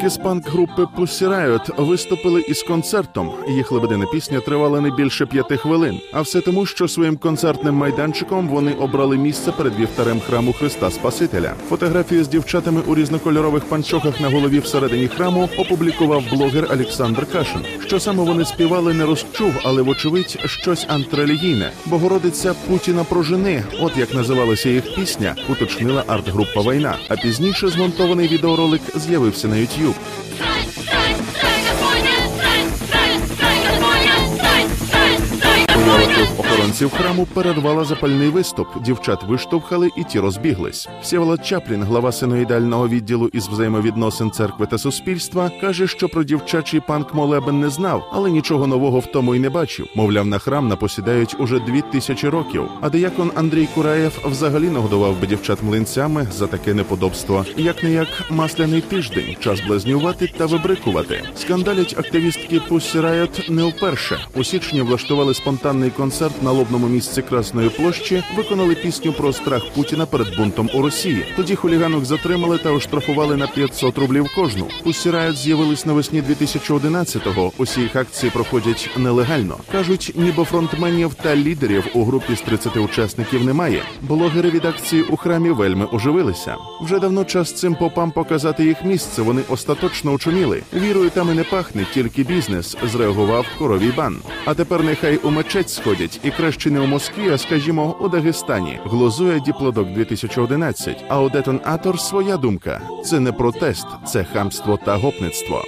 Вокалістки з панк-групи Pussy Riot виступили із концертом. Їх лебедина пісня тривала не більше п'яти хвилин. А все тому, що своїм концертним майданчиком вони обрали місце перед вівтарем храму Христа Спасителя. Фотографію з дівчатами у різнокольорових панчохах на голові всередині храму опублікував блогер Олександр Кашин. Що саме вони співали, не розчув, але вочевидь щось антрелігійне. Богородиця Путіна прожени. От як називалася їх пісня, уточнила арт-група Війна. А пізніше змонтований відеоролик з'явився на YouTube. Brasil. Уявив храму перервала запальний виступ. Дівчат виштовхали і ті розбіглись. Всеволод Чаплін, глава синоїдального відділу із взаємовідносин церкви та суспільства, каже, що про дівчачий панк молебен не знав, але нічого нового в тому й не бачив. Мовляв, на храм напосідають уже дві тисячі років. А деякон Андрій Кураєв взагалі нагодував би дівчат млинцями за таке неподобство. Як не як масляний тиждень, час блазнювати та вибрикувати. Скандалять активістки Pussy Riot не вперше. У січні влаштували спонтанний концерт на лобному місці Красної площі, виконали пісню про страх Путіна перед бунтом у Росії. Тоді хуліганок затримали та оштрафували на 500 рублів кожну. Pussy Riot з'явились навесні 2011-го. Усі їх акції проходять нелегально. кажуть, ніби фронтменів та лідерів у групі з 30 учасників немає. Блогери від акції у храмі вельми оживилися. Вже давно час цим попам показати їх місце. Вони остаточно очуміли. Вірою там і не пахне, тільки бізнес. Зреагував коровій бан. А тепер нехай у мечеть сходять і краще не у Москві, а скажімо, у Дагестані. Глузує діплодок 2011. А у детонатор своя думка. Це не протест, це хамство та гопництво.